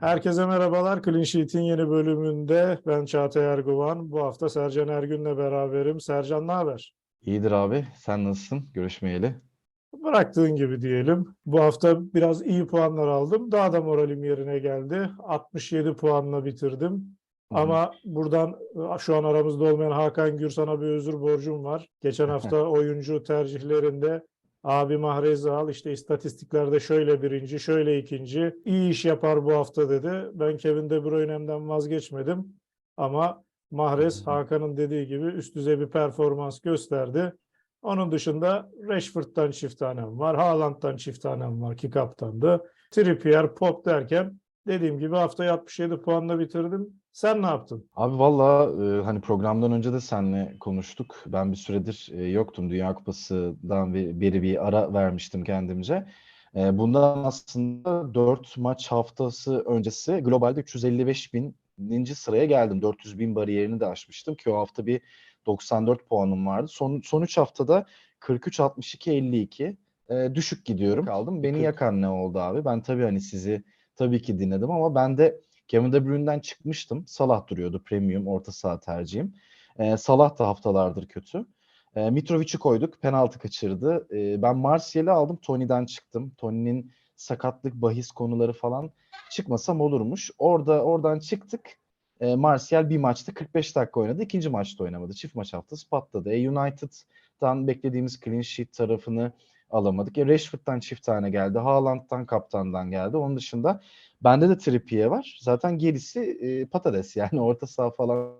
Herkese merhabalar. Clean Sheet'in yeni bölümünde ben Çağatay Erguvan. Bu hafta Sercan Ergün'le beraberim. Sercan ne haber? İyidir abi. Sen nasılsın? Görüşmeyeli. Bıraktığın gibi diyelim. Bu hafta biraz iyi puanlar aldım. Daha da moralim yerine geldi. 67 puanla bitirdim. Hı hı. Ama buradan şu an aramızda olmayan Hakan Gür sana bir özür borcum var. Geçen hafta oyuncu tercihlerinde abi Mahrez al işte istatistiklerde şöyle birinci, şöyle ikinci. iyi iş yapar bu hafta dedi. Ben Kevin De Bruyne'mden vazgeçmedim. Ama Mahrez. Hakan'ın dediği gibi üst düzey bir performans gösterdi. Onun dışında Rashford'dan çift tanem var. Haaland'dan çift tanem var ki kaptandı. Trippier, Pop derken dediğim gibi haftayı 67 puanla bitirdim. Sen ne yaptın? Abi valla e, hani programdan önce de seninle konuştuk. Ben bir süredir e, yoktum. Dünya Kupası'dan beri bir ara vermiştim kendimce. E, bundan aslında 4 maç haftası öncesi globalde 355 bininci sıraya geldim. 400 bin bariyerini de aşmıştım ki o hafta bir 94 puanım vardı. Son, son 3 haftada 43, 62, 52 e, düşük gidiyorum. Kaldım. Beni Kırk. yakan ne oldu abi? Ben tabii hani sizi tabii ki dinledim ama ben de Kevin De Bruyne'den çıkmıştım. Salah duruyordu premium orta saha tercihim. Ee, Salah da haftalardır kötü. Ee, Mitrovic'i koyduk. Penaltı kaçırdı. Ee, ben Martial'i aldım. Tony'den çıktım. Tony'nin sakatlık bahis konuları falan çıkmasam olurmuş. Orada oradan çıktık. Ee, Martial bir maçta 45 dakika oynadı. İkinci maçta oynamadı. Çift maç haftası patladı. E, United'dan beklediğimiz clean sheet tarafını alamadık. E, Rashford'dan çift tane geldi. Haaland'dan kaptandan geldi. Onun dışında Bende de Trippier var. Zaten gerisi e, patates yani orta saha falan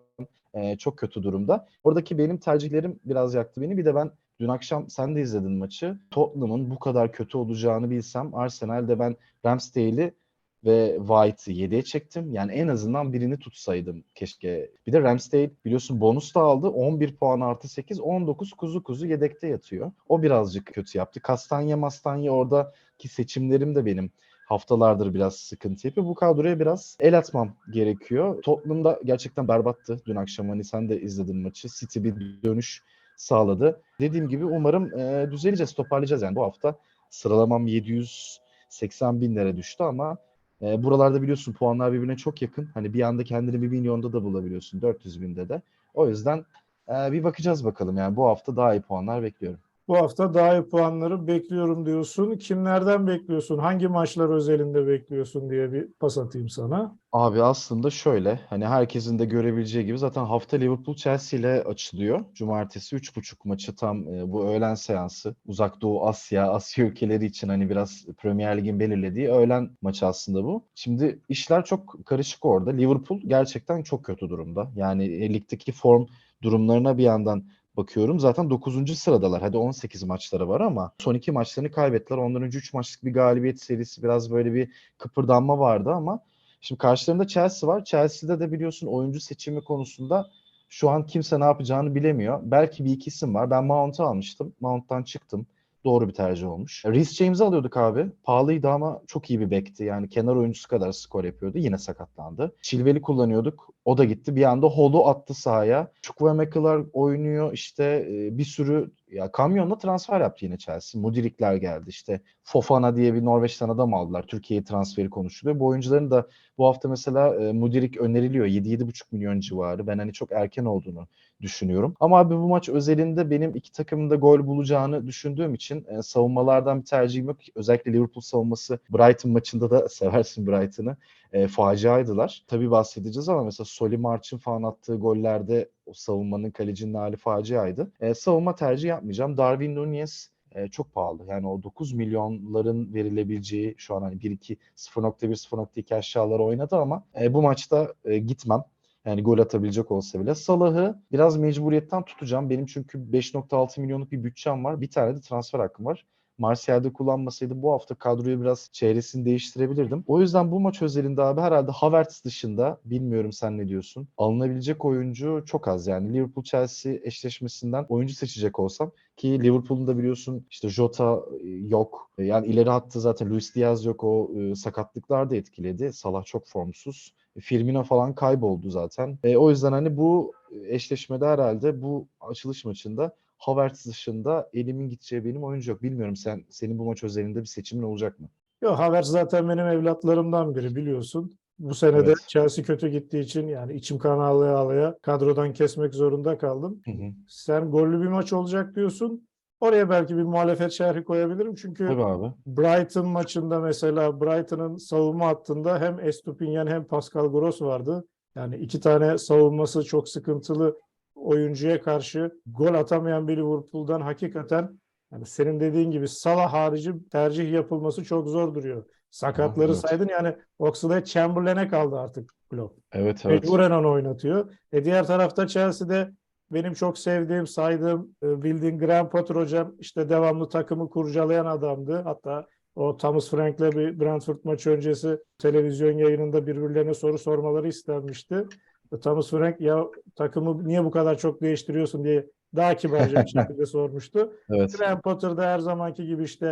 e, çok kötü durumda. Oradaki benim tercihlerim biraz yaktı beni. Bir de ben dün akşam sen de izledin maçı. Tottenham'ın bu kadar kötü olacağını bilsem Arsenal'de ben Ramsdale'i ve White'ı 7'ye çektim. Yani en azından birini tutsaydım keşke. Bir de Ramsdale biliyorsun bonus da aldı. 11 puan artı 8, 19 kuzu kuzu yedekte yatıyor. O birazcık kötü yaptı. Kastanya Mastanya oradaki seçimlerim de benim haftalardır biraz sıkıntı yapıyor. Bu kadroya biraz el atmam gerekiyor. Tottenham'da gerçekten berbattı dün akşam. Hani sen de izledin maçı. City bir dönüş sağladı. Dediğim gibi umarım e, düzeleceğiz, toparlayacağız. Yani bu hafta sıralamam 780 binlere düştü ama e, buralarda biliyorsun puanlar birbirine çok yakın. Hani bir anda kendini bir milyonda da bulabiliyorsun. 400 binde de. O yüzden e, bir bakacağız bakalım. Yani bu hafta daha iyi puanlar bekliyorum. Bu hafta daha iyi puanları bekliyorum diyorsun. Kimlerden bekliyorsun? Hangi maçlar özelinde bekliyorsun diye bir pas atayım sana. Abi aslında şöyle hani herkesin de görebileceği gibi zaten hafta Liverpool Chelsea ile açılıyor. Cumartesi 3.30 maçı tam e, bu öğlen seansı. Uzak Doğu Asya, Asya ülkeleri için hani biraz Premier Lig'in belirlediği öğlen maçı aslında bu. Şimdi işler çok karışık orada. Liverpool gerçekten çok kötü durumda. Yani e, ligdeki form durumlarına bir yandan bakıyorum. Zaten 9. sıradalar. Hadi 18 maçları var ama son iki maçlarını kaybettiler. Ondan önce 3 maçlık bir galibiyet serisi biraz böyle bir kıpırdanma vardı ama şimdi karşılarında Chelsea var. Chelsea'de de biliyorsun oyuncu seçimi konusunda şu an kimse ne yapacağını bilemiyor. Belki bir iki isim var. Ben Mount'u almıştım. Mount'tan çıktım. Doğru bir tercih olmuş. Reece James'i alıyorduk abi. Pahalıydı ama çok iyi bir bekti. Yani kenar oyuncusu kadar skor yapıyordu. Yine sakatlandı. Chilwell'i kullanıyorduk. O da gitti. Bir anda Holu attı sahaya. Chukwuemeka'lar oynuyor. İşte e, bir sürü ya kamyonla transfer yaptı yine Chelsea. Mudirikler geldi. İşte Fofana diye bir Norveç'ten adam aldılar. Türkiye transferi konuşuluyor. Bu oyuncuların da bu hafta mesela e, Mudirik öneriliyor. 7-7,5 milyon civarı. Ben hani çok erken olduğunu düşünüyorum. Ama abi bu maç özelinde benim iki takımın da gol bulacağını düşündüğüm için e, savunmalardan bir tercihim yok. Özellikle Liverpool savunması Brighton maçında da seversin Brighton'ı. E, faciaydılar. Tabii bahsedeceğiz ama mesela Solly March'ın falan attığı gollerde o savunmanın kalecinin hali faciaydı. E, savunma tercih yapmayacağım. Darwin Nunez e, çok pahalı. Yani o 9 milyonların verilebileceği şu an hani 1-2 0.1 0.2 aşağılara oynadı ama e, bu maçta e, gitmem. Yani gol atabilecek olsa bile. Salah'ı biraz mecburiyetten tutacağım. Benim çünkü 5.6 milyonluk bir bütçem var. Bir tane de transfer hakkım var. Martial'de kullanmasaydı bu hafta kadroyu biraz çevresini değiştirebilirdim. O yüzden bu maç özelinde abi herhalde Havertz dışında bilmiyorum sen ne diyorsun. Alınabilecek oyuncu çok az yani. Liverpool Chelsea eşleşmesinden oyuncu seçecek olsam ki Liverpool'un da biliyorsun işte Jota e, yok. Yani ileri hattı zaten Luis Diaz yok. O e, sakatlıklar da etkiledi. Salah çok formsuz. Firmino falan kayboldu zaten. E, o yüzden hani bu eşleşmede herhalde bu açılış maçında Havertz dışında elimin gideceği benim oyuncu yok. Bilmiyorum sen senin bu maç özelinde bir seçimin olacak mı? Yok Havertz zaten benim evlatlarımdan biri biliyorsun. Bu sene de Evet. Chelsea kötü gittiği için yani içim kan ağlaya ağlaya kadrodan kesmek zorunda kaldım. Hı hı. Sen gollü bir maç olacak diyorsun. Oraya belki bir muhalefet şerhi koyabilirim. Çünkü Tabii abi. Brighton maçında mesela Brighton'ın savunma hattında hem Estupinian hem Pascal Gross vardı. Yani iki tane savunması çok sıkıntılı oyuncuya karşı gol atamayan bir Liverpool'dan hakikaten yani senin dediğin gibi Salah harici tercih yapılması çok zor duruyor. Sakatları evet. saydın yani Oxlade Chamberlain'e kaldı artık Klopp. Evet evet. Mecburen onu oynatıyor. E diğer tarafta Chelsea'de benim çok sevdiğim, saydığım, e, bildiğin Graham Potter hocam işte devamlı takımı kurcalayan adamdı. Hatta o Thomas Frank'le bir Brentford maçı öncesi televizyon yayınında birbirlerine soru sormaları istenmişti. E, Thomas Frank ya takımı niye bu kadar çok değiştiriyorsun diye daha kibarca bir şekilde sormuştu. Evet. Graham Potter da her zamanki gibi işte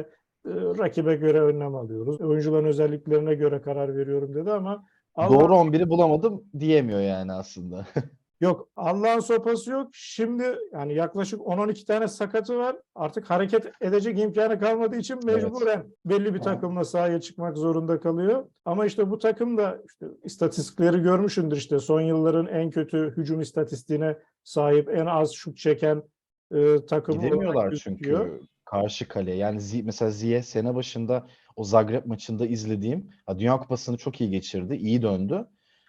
e, rakibe göre önlem alıyoruz. Oyuncuların özelliklerine göre karar veriyorum dedi ama Allah- Doğru 11'i bulamadım diyemiyor yani aslında. Yok Allah'ın sopası yok. Şimdi yani yaklaşık 10-12 tane sakatı var. Artık hareket edecek imkanı kalmadığı için Evet. mecburen belli bir takımla sahaya çıkmak zorunda kalıyor. Ama işte bu takım da işte istatistikleri görmüşündür işte son yılların en kötü hücum istatistiğine sahip en az şut çeken e, takım Gidemiyorlar gözüküyor. çünkü karşı kaleye. Yani Zi- mesela Ziye sene başında o Zagreb maçında izlediğim Dünya Kupası'nı çok iyi geçirdi. iyi döndü.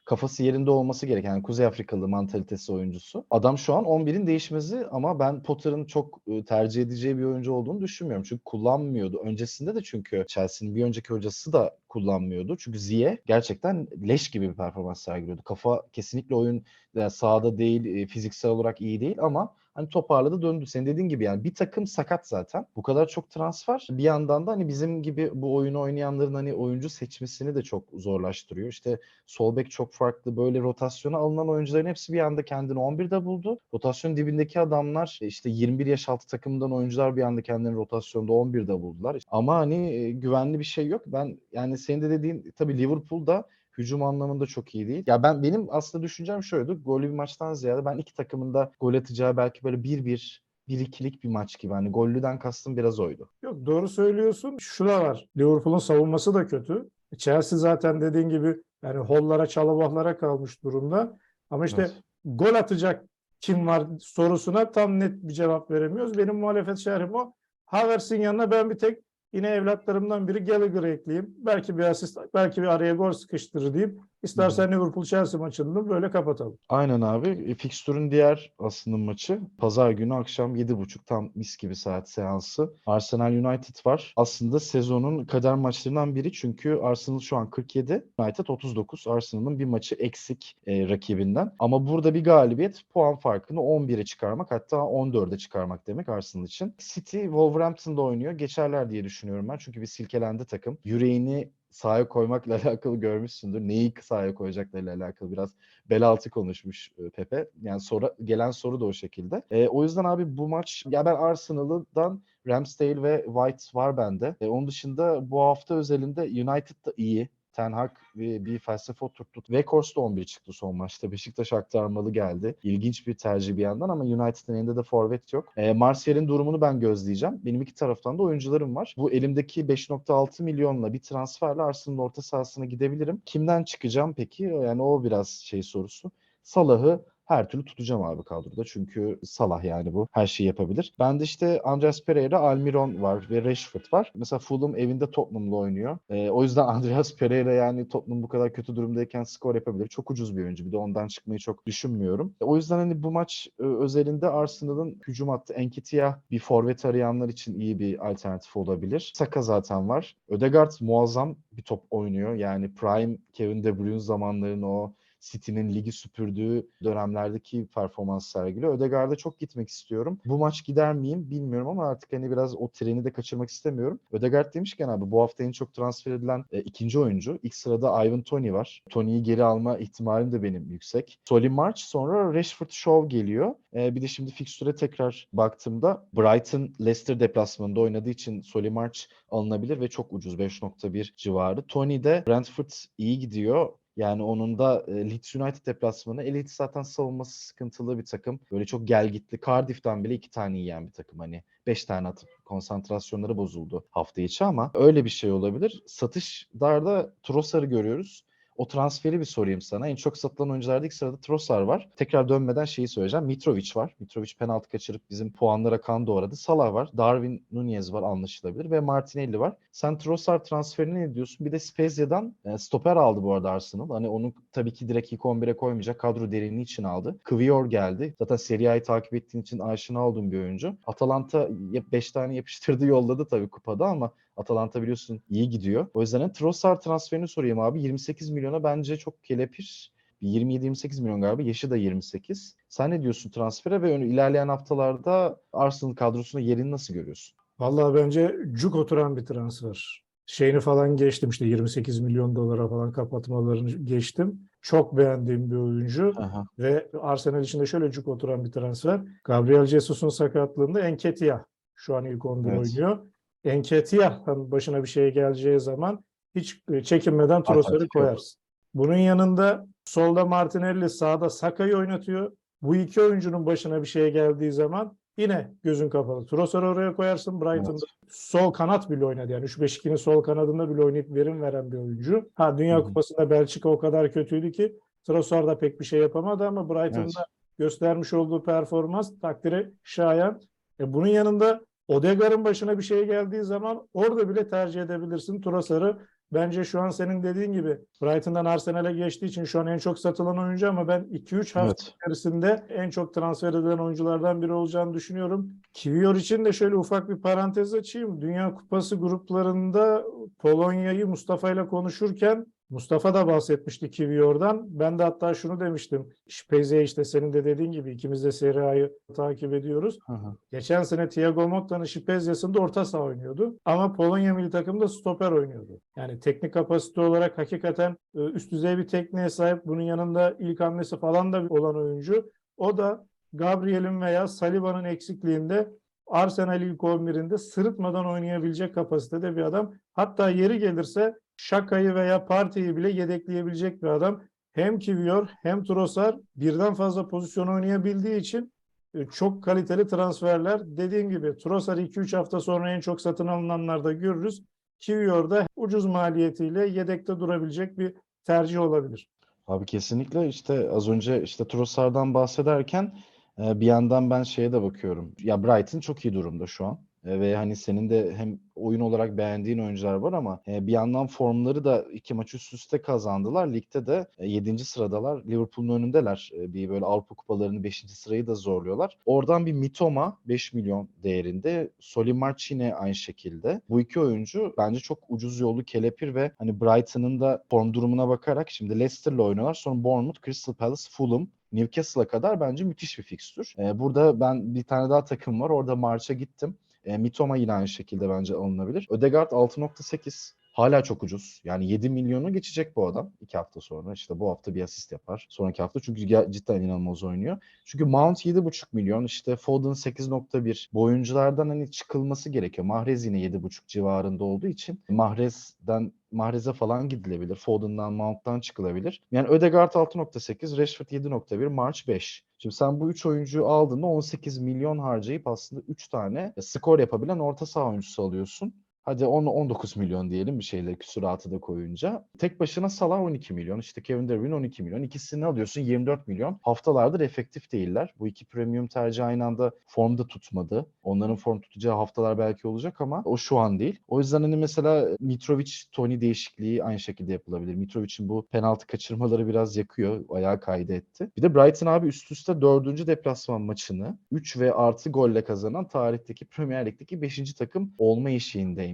Kafası yerinde olması gereken yani Kuzey Afrikalı mantalitesi oyuncusu. Adam şu an 11'in değişmezi ama ben Potter'ın çok e, tercih edeceği bir oyuncu olduğunu düşünmüyorum. Çünkü kullanmıyordu. Öncesinde de çünkü Chelsea'nin bir önceki hocası da kullanmıyordu. Çünkü Ziye gerçekten leş gibi bir performans sergiliyordu. Kafa kesinlikle oyun yani sahada değil, e, fiziksel olarak iyi değil ama hani toparladı döndü. Senin dediğin gibi yani bir takım sakat zaten. Bu kadar çok transfer. Bir yandan da hani bizim gibi bu oyunu oynayanların hani oyuncu seçmesini de çok zorlaştırıyor. İşte sol bek çok farklı. Böyle rotasyona alınan oyuncuların hepsi bir anda kendini 11'de buldu. Rotasyonun dibindeki adamlar işte 21 yaş altı takımından oyuncular bir anda kendini rotasyonda 11'de buldular. Ama hani e, güvenli bir şey yok. Ben yani senin de dediğin tabii Liverpool'da hücum anlamında çok iyi değil. Ya ben benim aslında düşüncem şöyle. Gollü bir maçtan ziyade ben iki takımın da gol atacağı belki böyle 1-1 1-2'lik bir maç gibi. Hani gollüden kastım biraz oydu. Yok doğru söylüyorsun. Şu da var. Liverpool'un savunması da kötü. Chelsea zaten dediğin gibi yani hollara çalabahlara kalmış durumda. Ama işte Evet. gol atacak kim var sorusuna tam net bir cevap veremiyoruz. Benim muhalefet şerhim o. Havertz'in yanına ben bir tek yine evlatlarımdan biri Gallagher'ı ekleyeyim. Belki bir asist, belki bir araya gol sıkıştırır deyip istersen Liverpool Chelsea maçını böyle kapatalım. Aynen abi. E, Fikstürün diğer aslında maçı pazar günü akşam 7.30 tam mis gibi saat seansı. Arsenal United var. Aslında sezonun kader maçlarından biri çünkü Arsenal şu an 47, United 39. Arsenal'ın bir maçı eksik e, rakibinden. Ama burada bir galibiyet puan farkını 11'e çıkarmak hatta 14'e çıkarmak demek Arsenal için. City Wolverhampton'da oynuyor. Geçerler diye düşünüyorum ben. Çünkü bir silkelendi takım. Yüreğini sahaya koymakla alakalı görmüşsündür. Neyi sahaya koyacaklarıyla alakalı biraz bel altı konuşmuş e, Pepe. Yani sonra gelen soru da o şekilde. E, o yüzden abi bu maç ya ben Arsenal'dan Ramsdale ve White var bende. E, onun dışında bu hafta özelinde United da iyi. Ten Hag bir, bir felsefe oturttu. Weghorst da 11 çıktı son maçta. Beşiktaş aktarmalı geldi. İlginç bir tercih bir yandan ama United'ın elinde de forvet yok. E, Martial'in durumunu ben gözleyeceğim. Benim iki taraftan da oyuncularım var. Bu elimdeki 5.6 milyonla bir transferle Arsenal'ın orta sahasına gidebilirim. Kimden çıkacağım peki? Yani o biraz şey sorusu. Salah'ı her türlü tutacağım abi kadroda. Çünkü Salah yani bu. Her şeyi yapabilir. Ben de işte Andreas Pereira, Almiron var ve Rashford var. Mesela Fulham evinde Tottenham'la oynuyor. Ee, o yüzden Andreas Pereira yani Tottenham bu kadar kötü durumdayken skor yapabilir. Çok ucuz bir oyuncu. Bir de ondan çıkmayı çok düşünmüyorum. E, O yüzden hani bu maç e, özelinde Arsenal'ın hücum hattı Enketia bir forvet arayanlar için iyi bir alternatif olabilir. Saka zaten var. Ödegaard muazzam bir top oynuyor. Yani prime Kevin De Bruyne zamanlarını o City'nin ligi süpürdüğü dönemlerdeki performans sergiliyor. Ödegaard'a çok gitmek istiyorum. Bu maç gider miyim bilmiyorum ama artık hani biraz o treni de kaçırmak istemiyorum. Ödegaard demişken abi bu hafta en çok transfer edilen e, ikinci oyuncu. İlk sırada Ivan Toney var. Tony'yi geri alma ihtimalim de benim yüksek. Solly March sonra Rashford Shaw geliyor. E, bir de şimdi fikstüre tekrar baktığımda Brighton Leicester deplasmanında oynadığı için Solly March alınabilir ve çok ucuz 5.1 civarı. Tony de Brentford iyi gidiyor. Yani onun da e, Leeds United deplasmanı. E, Leeds zaten savunması sıkıntılı bir takım. Böyle çok gel gitti. Cardiff'ten bile iki tane yiyen bir takım hani. 5 tane atıp konsantrasyonları bozuldu hafta içi ama öyle bir şey olabilir. Satışlarda Trossard'ı görüyoruz. O transferi bir sorayım sana. En çok satılan oyuncularda ilk sırada Trossard var. Tekrar dönmeden şeyi söyleyeceğim. Mitrovic var. Mitrovic penaltı kaçırıp bizim puanlara kan doğradı. Salah var. Darwin Nunez var anlaşılabilir. Ve Martinelli var. Sen Trossard transferine ne diyorsun? Bir de Spezia'dan e, stoper aldı bu arada Arsenal. Hani onu tabii ki direkt ilk 11'e koymayacak. Kadro derinliği için aldı. Kvior geldi. Zaten Serie A'yı takip ettiğin için aşina olduğum bir oyuncu. Atalanta 5 tane yapıştırdı yolladı tabii kupada ama Atalanta biliyorsun iyi gidiyor. O yüzden Trossard transferini sorayım abi. 28 milyona bence çok kelepir. Bir 27-28 milyon galiba. Yaşı da 28. Sen ne diyorsun transfere ve ilerleyen haftalarda Arsenal kadrosunda yerini nasıl görüyorsun? Vallahi bence cuk oturan bir transfer. Şeyini falan geçtim işte 28 milyon dolara falan kapatmalarını geçtim. Çok beğendiğim bir oyuncu Aha. ve Arsenal için de şöyle cuk oturan bir transfer. Gabriel Jesus'un sakatlığında Enketia şu an ilk 11 Evet. oynuyor. Enketiah'ın başına bir şey geleceği zaman hiç e, çekinmeden Trossard'ı yok. koyarsın. Bunun yanında solda Martinelli sağda Saka'yı oynatıyor. Bu iki oyuncunun başına bir şey geldiği zaman yine gözün kapalı. Trossard'ı oraya koyarsın. Brighton'da sol kanat bile oynadı. Yani 3-5-2'nin sol kanadında bile oynayıp verim veren bir oyuncu. Ha Dünya. Kupası'nda Belçika o kadar kötüydü ki Trossard da pek bir şey yapamadı ama Brighton'da Evet. göstermiş olduğu performans takdire şayan. E bunun yanında Odegaard'ın başına bir şey geldiği zaman orada bile tercih edebilirsin Trossard'ı. Bence şu an senin dediğin gibi Brighton'dan Arsenal'e geçtiği için şu an en çok satılan oyuncu ama ben 2-3 hafta Evet. içerisinde en çok transfer edilen oyunculardan biri olacağını düşünüyorum. Kivior için de şöyle ufak bir parantez açayım. Dünya Kupası gruplarında Polonya'yı Mustafa ile konuşurken Mustafa da bahsetmişti Kivior'dan. Ben de hatta şunu demiştim. Spezia işte senin de dediğin gibi ikimiz de Serie A'yı takip ediyoruz. Hı hı. Geçen sene Thiago Motta'nın Spezia'sında orta saha oynuyordu. Ama Polonya milli takımda stoper oynuyordu. Yani teknik kapasite olarak hakikaten e, üst düzey bir tekniğe sahip. Bunun yanında ilk hamlesi falan da olan oyuncu. O da Gabriel'in veya Saliba'nın eksikliğinde Arsenal ilk 11'inde sırıtmadan oynayabilecek kapasitede bir adam. Hatta yeri gelirse Şaka'yı veya Partey'i bile yedekleyebilecek bir adam. Hem Kivior hem Trossard birden fazla pozisyon oynayabildiği için e, çok kaliteli transferler. Dediğim gibi Trossard 2-3 hafta sonra en çok satın alınanlarda görürüz. Kivior da ucuz maliyetiyle yedekte durabilecek bir tercih olabilir. Abi kesinlikle işte az önce işte Trossard'dan bahsederken e, bir yandan ben şeye de bakıyorum. Ya Brighton çok iyi durumda şu an. Ve hani senin de hem oyun olarak beğendiğin oyuncular var ama bir yandan formları da iki maç üst üste kazandılar. Ligde de 7. sıradalar. Liverpool'un önündeler. Bir böyle Avrupa kupalarını 5. sırayı da zorluyorlar. Oradan bir Mitoma 5 milyon değerinde. Solimarch yine aynı şekilde. Bu iki oyuncu bence çok ucuz yollu kelepir ve hani Brighton'ın da form durumuna bakarak şimdi Leicester'la oynuyorlar. Sonra Bournemouth, Crystal Palace, Fulham, Newcastle'a kadar bence müthiş bir fikstür. E, burada ben bir tane daha takım var. Orada March'a gittim. E, Mitoma yine aynı şekilde bence alınabilir. Ödegaard 6.8. Hala çok ucuz. Yani 7 milyonu geçecek bu adam. 2 hafta sonra. İşte bu hafta bir asist yapar. Sonraki hafta çünkü cidden inanılmaz oynuyor. Çünkü Mount 7.5 milyon. işte Foden 8.1. Bu oyunculardan hani çıkılması gerekiyor. Mahrez yine 7.5 civarında olduğu için Mahrez'den Mahrez'e falan gidilebilir. Foden'dan, Mount'tan çıkılabilir. Yani Ödegaard 6.8, Rashford 7.1, March 5. Şimdi sen bu 3 oyuncuyu aldığında 18 milyon harcayıp aslında 3 tane skor yapabilen orta saha oyuncusu alıyorsun. Hadi 10 19 milyon diyelim bir şeyle küsuratı da koyunca. Tek başına Salah 12 milyon. işte Kevin De Bruyne 12 milyon. İkisini alıyorsun 24 milyon. Haftalardır efektif değiller. Bu iki premium tercih aynı anda formda tutmadı. Onların form tutacağı haftalar belki olacak ama o şu an değil. O yüzden hani mesela Mitrovic, Tony değişikliği aynı şekilde yapılabilir. Mitrovic'in bu penaltı kaçırmaları biraz yakıyor. Ayağı kaydı etti. Bir de Brighton abi üst üste dördüncü deplasman maçını 3 ve artı golle kazanan tarihteki Premier Lig'deki 5. takım olma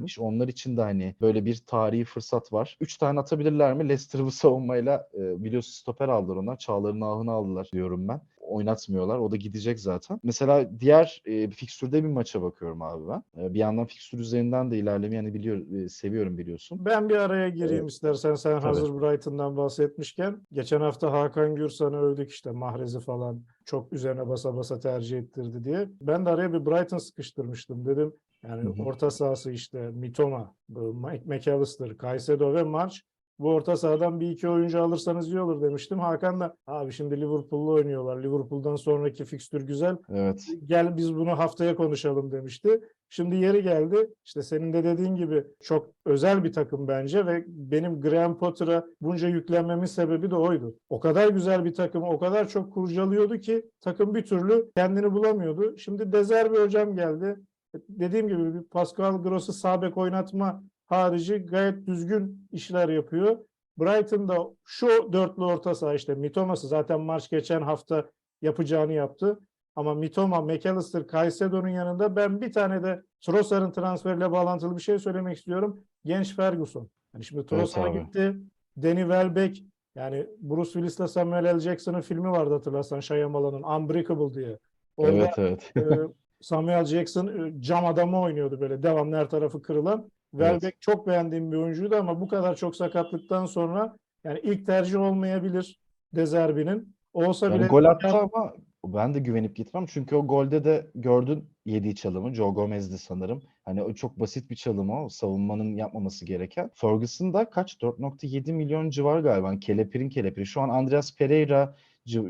eşiğindeymiş. Onlar için de hani böyle bir tarihi fırsat var. 3 tane atabilirler mi? Leicester bu savunmayla e, biliyorsun stoper aldılar onlar. Çağlar'ın ahını aldılar diyorum ben. Oynatmıyorlar. O da gidecek zaten. Mesela diğer e, fikstürde bir maça bakıyorum abi ben. E, bir yandan fikstür üzerinden de ilerlemeyi yani biliyor, e, seviyorum biliyorsun. Ben bir araya gireyim Evet. istersen sen Tabii. hazır Brighton'dan bahsetmişken. Geçen hafta Hakan Gürsan'ı övdük işte Mahrez'i falan çok üzerine basa basa tercih ettirdi diye. Ben de araya bir Brighton sıkıştırmıştım dedim. Yani Hı hı. orta sahası işte Mitoma, Mike McAllister, Caicedo ve March Bu orta sahadan bir iki oyuncu alırsanız iyi olur demiştim. Hakan da abi şimdi Liverpool'la oynuyorlar. Liverpool'dan sonraki fikstür güzel. Evet. Gel biz bunu haftaya konuşalım demişti. Şimdi yeri geldi. İşte senin de dediğin gibi çok özel bir takım bence ve benim Graham Potter'a bunca yüklenmemin sebebi de oydu. O kadar güzel bir takım, o kadar çok kurcalıyordu ki takım bir türlü kendini bulamıyordu. Şimdi Dezerbi hocam geldi. Dediğim gibi Pascal Gross'u sağ bek oynatma harici gayet düzgün işler yapıyor. Brighton'da şu dörtlü orta saha işte Mitomas'ı zaten maç geçen hafta yapacağını yaptı. Ama Mitoma, McAllister, Caicedo'nun yanında ben bir tane de Trossard'ın transferiyle bağlantılı bir şey söylemek istiyorum. Genç Ferguson. Yani şimdi Trossard abi. gitti. Danny Welbeck yani Bruce Willis'le Samuel L. Jackson'ın filmi vardı hatırlarsan Shyamalan'ın Unbreakable diye. Orada Evet evet. e, Samuel Jackson e, cam adamı oynuyordu böyle devamlı her tarafı kırılan. Welbeck çok beğendiğim bir oyuncuydu ama bu kadar çok sakatlıktan sonra yani ilk tercih olmayabilir Dezerbi'nin. Olsa Yani bile gol attı ama ben de güvenip gitmem. Çünkü o golde de gördün yediği çalımı. Joe Gomez'di sanırım. Hani o çok basit bir çalım o. Savunmanın yapmaması gereken. Ferguson da kaç? 4.7 milyon civar galiba. Kelepir'in kelepiri. Şu an Andreas Pereira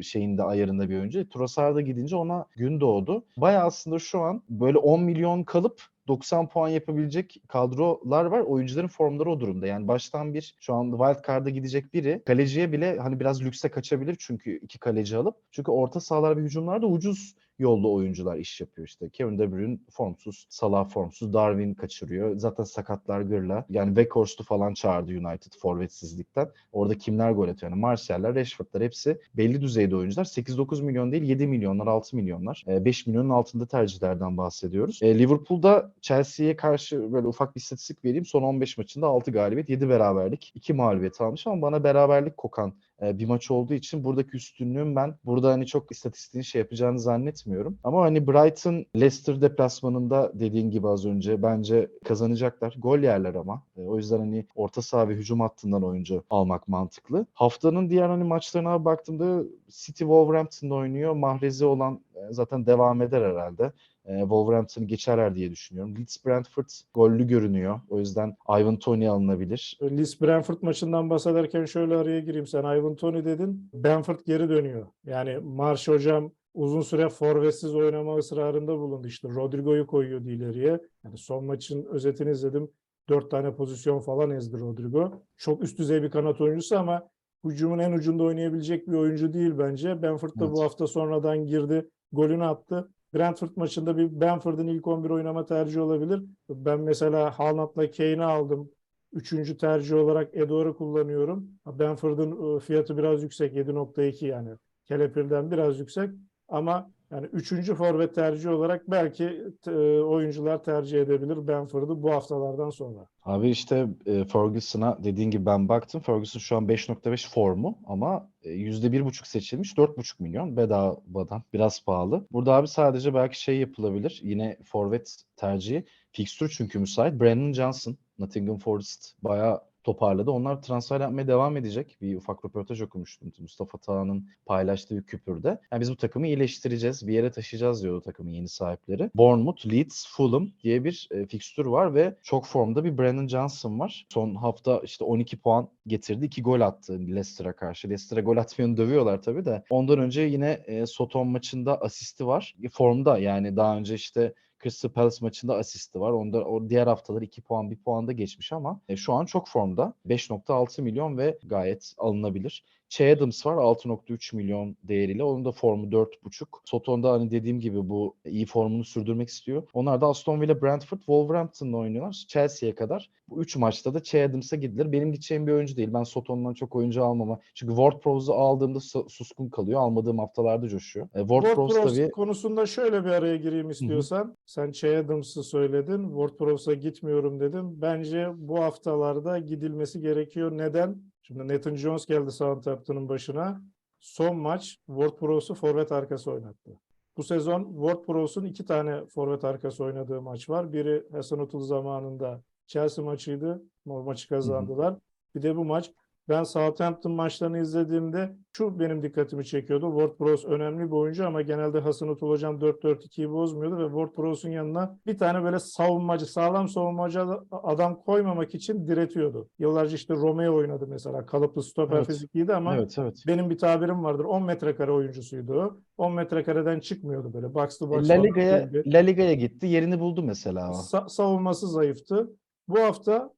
şeyinde ayarında bir oyuncu. Trossard'a gidince ona gün doğdu. Baya aslında şu an böyle 10 milyon kalıp 90 puan yapabilecek kadrolar var. Oyuncuların formları o durumda. Yani baştan bir şu an wild card'a gidecek biri kaleciye bile hani biraz lükse kaçabilir çünkü iki kaleci alıp. Çünkü orta sahalar ve hücumlarda ucuz yollu oyuncular iş yapıyor işte. Kevin De Bruyne formsuz, Salah formsuz, Darwin kaçırıyor. Zaten sakatlar gırla. Yani Weghorst'u falan çağırdı United forvetsizlikten. Orada kimler gol atıyor? Yani Martial'ler, Rashford'lar hepsi belli düzeyde oyuncular. 8-9 milyon değil 7 milyonlar, 6 milyonlar. E, 5 milyonun altında tercihlerden bahsediyoruz. E, Liverpool'da Chelsea'ye karşı böyle ufak bir istatistik vereyim. Son 15 maçında 6 galibiyet, 7 beraberlik, 2 mağlubiyet almış ama bana beraberlik kokan e, bir maç olduğu için buradaki üstünlüğüm ben burada hani çok istatistiğin şey yapacağını zannetmiyorum. Ama hani Brighton Leicester deplasmanında dediğin gibi az önce bence kazanacaklar. Gol yerler ama. E, o yüzden hani orta saha ve hücum hattından oyuncu almak mantıklı. Haftanın diğer hani maçlarına baktığımda City Wolverhampton'da oynuyor. Mahrezi olan e, zaten devam eder herhalde. E, Wolverhampton'ı geçerler diye düşünüyorum. Leeds Brentford gollü görünüyor. O yüzden Ivan Toney alınabilir. Leeds Brentford maçından bahsederken şöyle araya gireyim. Sen Ivan Toney dedin. Brentford geri dönüyor. Yani Marş hocam uzun süre forvetsiz oynama ısrarında bulundu. İşte Rodrigo'yu koyuyordu ileriye. Yani son maçın özetini izledim. Dört tane pozisyon falan ezdi Rodrigo. Çok üst düzey bir kanat oyuncusu ama hücumun en ucunda oynayabilecek bir oyuncu değil bence. Brentford da Evet. bu hafta sonradan girdi. Golünü attı. Brentford maçında bir Brentford'un ilk 11 oynama tercihi olabilir. Ben mesela Haaland'la Kane'i aldım. Üçüncü tercih olarak Edouard'u kullanıyorum. Brentford'un e, fiyatı biraz yüksek. 7.2 yani. Kelepir'den biraz yüksek. Ama yani üçüncü forvet tercihi olarak belki e, oyuncular tercih edebilir Brentford'u bu haftalardan sonra. Abi işte e, Ferguson'a dediğin gibi ben baktım. Ferguson şu an 5.5 formu ama e, %1.5 seçilmiş 4.5 milyon bedavadan biraz pahalı. Burada abi sadece belki şey yapılabilir. Yine forvet tercihi. Fixture çünkü müsait. Brandon Johnson, Nottingham Forest bayağı toparladı. Onlar transfer yapmaya devam edecek. Bir ufak röportaj okumuştum Mustafa Tağ'ın paylaştığı bir küpürde. Yani biz bu takımı iyileştireceğiz, bir yere taşıyacağız diyor takımın yeni sahipleri. Bournemouth, Leeds, Fulham diye bir e, fikstür var ve çok formda bir Brandon Johnson var. Son hafta işte 12 puan getirdi. 2 gol attı Leicester'a karşı. Leicester'a gol atmayanı dövüyorlar tabii de. Ondan önce yine e, Soton maçında asisti var. Formda yani daha önce işte Crystal Palace maçında asisti var. Onda o diğer haftalar 2 puan 1 puan da geçmiş ama e, şu an çok formda. 5.6 milyon ve gayet alınabilir. Che Adams var 6.3 milyon değeriyle. Onun da formu 4.5. Soton'da hani dediğim gibi bu iyi formunu sürdürmek istiyor. Onlar da Aston Villa, Brentford, Wolverhampton'la oynuyorlar. Chelsea'ye kadar. Bu 3 maçta da Che Adams'a gidilir. Benim gideceğim bir oyuncu değil. Ben Soton'dan çok oyuncu almama. Çünkü Ward-Prowse'u aldığımda su- suskun kalıyor. Almadığım haftalarda coşuyor. E, Ward-Prowse tabii konusunda şöyle bir araya gireyim istiyorsan. Sen Che Adams'ı söyledin. Ward-Prowse'a gitmiyorum dedim. Bence bu haftalarda gidilmesi gerekiyor. Neden? Şimdi Nathan Jones geldi Southampton'ın başına. Son maç Ward-Prowse'u forvet arkası oynattı. Bu sezon Ward-Prowse'un iki tane forvet arkası oynadığı maç var. Biri Hasan Otul zamanında Chelsea maçıydı. O maçı kazandılar. Bir de bu maç. Ben Southampton maçlarını izlediğimde şu benim dikkatimi çekiyordu. Ward-Prowse önemli bir oyuncu ama genelde Hasanut Hocam 4-4-2'yi bozmuyordu ve Ward-Prowse'un yanına bir tane böyle savunmacı, sağlam savunmacı adam koymamak için diretiyordu. Yıllarca işte Romeo oynadı mesela. Kalıplı stoper Evet. fizikliydi ama Evet evet. benim bir tabirim vardır. 10 metrekare oyuncusuydu o. 10 metrekareden çıkmıyordu böyle. Box to box La Liga'ya. La Liga'ya gitti. Yerini buldu mesela. Sa- savunması zayıftı. Bu hafta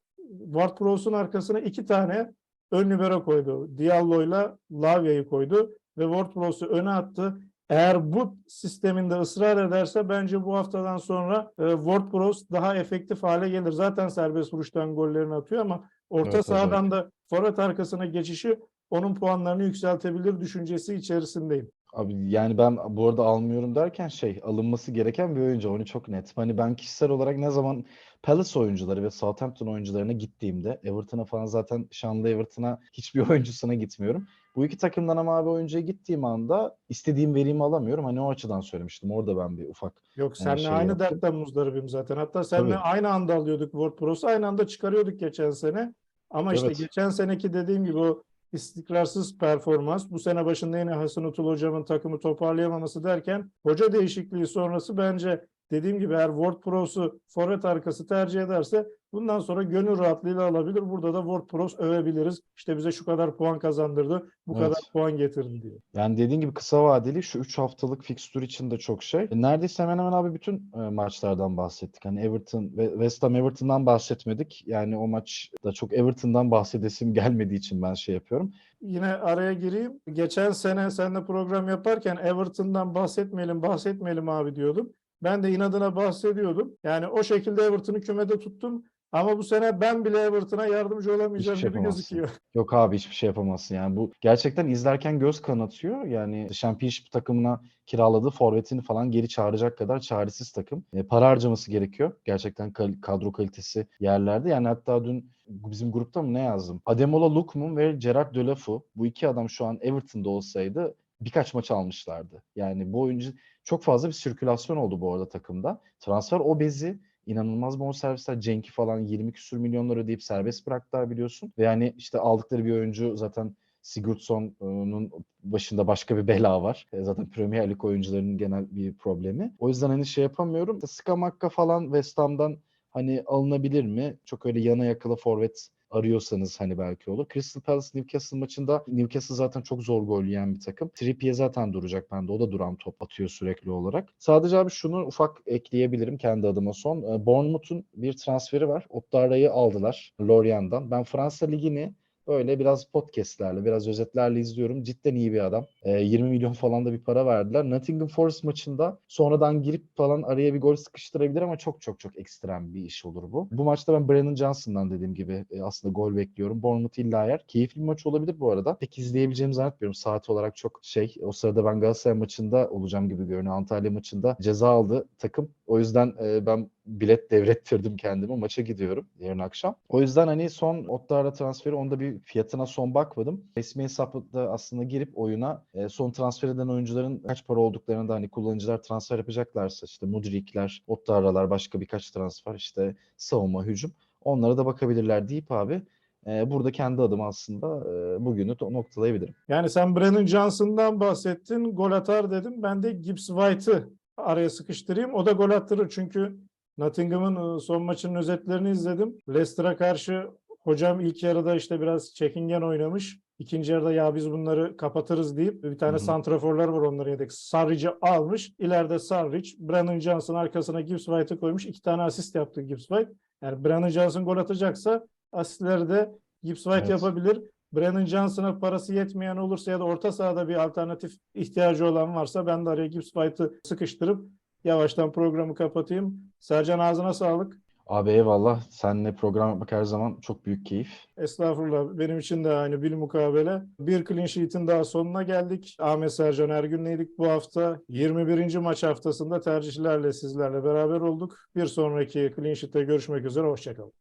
Ward-Prowse'un arkasına iki tane ön libero koydu. Diallo'yla Lavia'yı koydu ve Ward-Prowse'u öne attı. Eğer bu sisteminde ısrar ederse bence bu haftadan sonra e, Ward-Prowse daha efektif hale gelir. Zaten serbest vuruştan gollerini atıyor ama orta Evet, sahadan da forvet arkasına geçişi onun puanlarını yükseltebilir düşüncesi içerisindeyim. Abi yani ben bu arada almıyorum derken şey alınması gereken bir oyuncu. Onu çok net. Hani ben kişisel olarak ne zaman Palace oyuncuları ve Southampton oyuncularına gittiğimde Everton'a falan zaten şanlı Everton'a hiçbir oyuncusuna gitmiyorum. Bu iki takımdan ama abi oyuncuya gittiğim anda istediğim verimi alamıyorum. Hani o açıdan söylemiştim. Orada ben bir ufak Yok Yani seninle şey aynı yaptım. dertten muzdaribim zaten. Hatta seninle Tabii. aynı anda alıyorduk WordPress'u. Aynı anda çıkarıyorduk geçen sene. Ama işte Evet. geçen seneki dediğim gibi o istikrarsız performans. Bu sene başında yine Hasan Utul hocamın takımı toparlayamaması derken hoca değişikliği sonrası bence dediğim gibi eğer WordPress'u forvet arkası tercih ederse bundan sonra gönül rahatlığıyla alabilir. Burada da WordPress övebiliriz. İşte bize şu kadar puan kazandırdı, bu Evet. kadar puan getirdi diye. Yani dediğin gibi kısa vadeli şu 3 haftalık fikstür için de çok şey. E, Neredeyse hemen hemen abi bütün e, maçlardan bahsettik. Hani Everton ve West Ham Everton'dan bahsetmedik. Yani o maç da çok Everton'dan bahsedesim gelmediği için ben şey yapıyorum. Yine araya gireyim. Geçen sene seninle program yaparken Everton'dan bahsetmeyelim, bahsetmeyelim abi diyordum. Ben de inadına bahsediyordum. Yani o şekilde Everton'ı kümede tuttum. Ama bu sene ben bile Everton'a yardımcı olamayacağım Hiçbir şey gibi yapamazsın. gözüküyor. Yok abi hiçbir şey yapamazsın yani bu gerçekten izlerken göz kanatıyor yani Championship takımına kiraladığı forvetini falan geri çağıracak kadar çaresiz takım. E, para harcaması gerekiyor gerçekten kadro kalitesi yerlerde yani hatta dün bizim grupta mı ne yazdım? Ademola Lookman ve Gerard Deulofeu bu iki adam şu an Everton'da olsaydı birkaç maç almışlardı. Yani bu oyuncu çok fazla bir sirkülasyon oldu bu arada takımda. Transfer obezi inanılmaz bonservisler. Cenk'i falan 20 küsür milyonlar ödeyip serbest bıraktılar biliyorsun. Ve yani işte aldıkları bir oyuncu zaten Sigurdsson'un başında başka bir bela var. E, Zaten Premier Lig oyuncularının genel bir problemi. O yüzden hani şey yapamıyorum. Scamacca falan West Ham'dan hani alınabilir mi? Çok öyle yana yakala forvet arıyorsanız hani belki olur. Crystal Palace Newcastle maçında Newcastle zaten çok zor gol yiyen bir takım. Trippier zaten duracak bende. O da duran top atıyor sürekli olarak. Sadece abi şunu ufak ekleyebilirim kendi adıma son. Ee, Bournemouth'un bir transferi var. Ottara'yı aldılar Lorient'dan. Ben Fransa Ligi'ni böyle biraz podcastlerle, biraz özetlerle izliyorum. Cidden iyi bir adam. Ee, 20 milyon falan da bir para verdiler. Nottingham Forest maçında sonradan girip falan araya bir gol sıkıştırabilir ama çok çok çok ekstrem bir iş olur bu. Bu maçta ben Brennan Johnson'dan dediğim gibi e, aslında gol bekliyorum. Bournemouth illa yer. Keyifli bir maç olabilir bu arada. Pek izleyebileceğimi zannetmiyorum. Saat olarak çok şey. O sırada ben Galatasaray maçında olacağım gibi görünüyor. Antalya maçında ceza aldı takım. O yüzden e, ben bilet devrettirdim kendime. Maça gidiyorum yarın akşam. O yüzden hani son Ottara transferi onda bir fiyatına son bakmadım. Resmi hesapta aslında girip oyuna e, son transfer eden oyuncuların kaç para olduklarını da hani kullanıcılar transfer yapacaklarsa işte Mudrikler, Ottara'lar başka birkaç transfer işte savunma, hücum onlara da bakabilirler deyip abi e, burada kendi adıma aslında e, bugünü noktalayabilirim. Yani sen Brennan Johnson'dan bahsettin. Gol atar dedim. Ben de Gibbs White'ı araya sıkıştırayım. O da gol attırır. Çünkü Nottingham'ın e, son maçının özetlerini izledim. Leicester'a karşı hocam ilk yarıda işte biraz çekingen oynamış. İkinci yarıda ya biz bunları kapatırız deyip bir tane Hı hı. santraforlar var onların yedek. Sarrice'i almış. İleride Sarric, Brennan Johnson arkasına Gibbs White'ı koymuş. İki tane asist yaptı Gibbs White. Yani Brennan Johnson gol atacaksa asistleri de Gibbs White Evet. yapabilir. Brennan Johnson'a parası yetmeyen olursa ya da orta sahada bir alternatif ihtiyacı olan varsa ben de araya Gibbs White'ı sıkıştırıp yavaştan programı kapatayım. Sercan ağzına sağlık. Abi eyvallah. Seninle program yapmak her zaman çok büyük keyif. Estağfurullah. Benim için de aynı bir mukabele. Bir clean sheet'in daha sonuna geldik. Ahmet Sercan Ergün'leydik bu hafta. 21. maç haftasında tercihlerle sizlerle beraber olduk. Bir sonraki clean sheet'te görüşmek üzere. Hoşçakalın.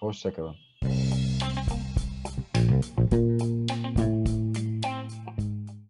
Hoşçakalın.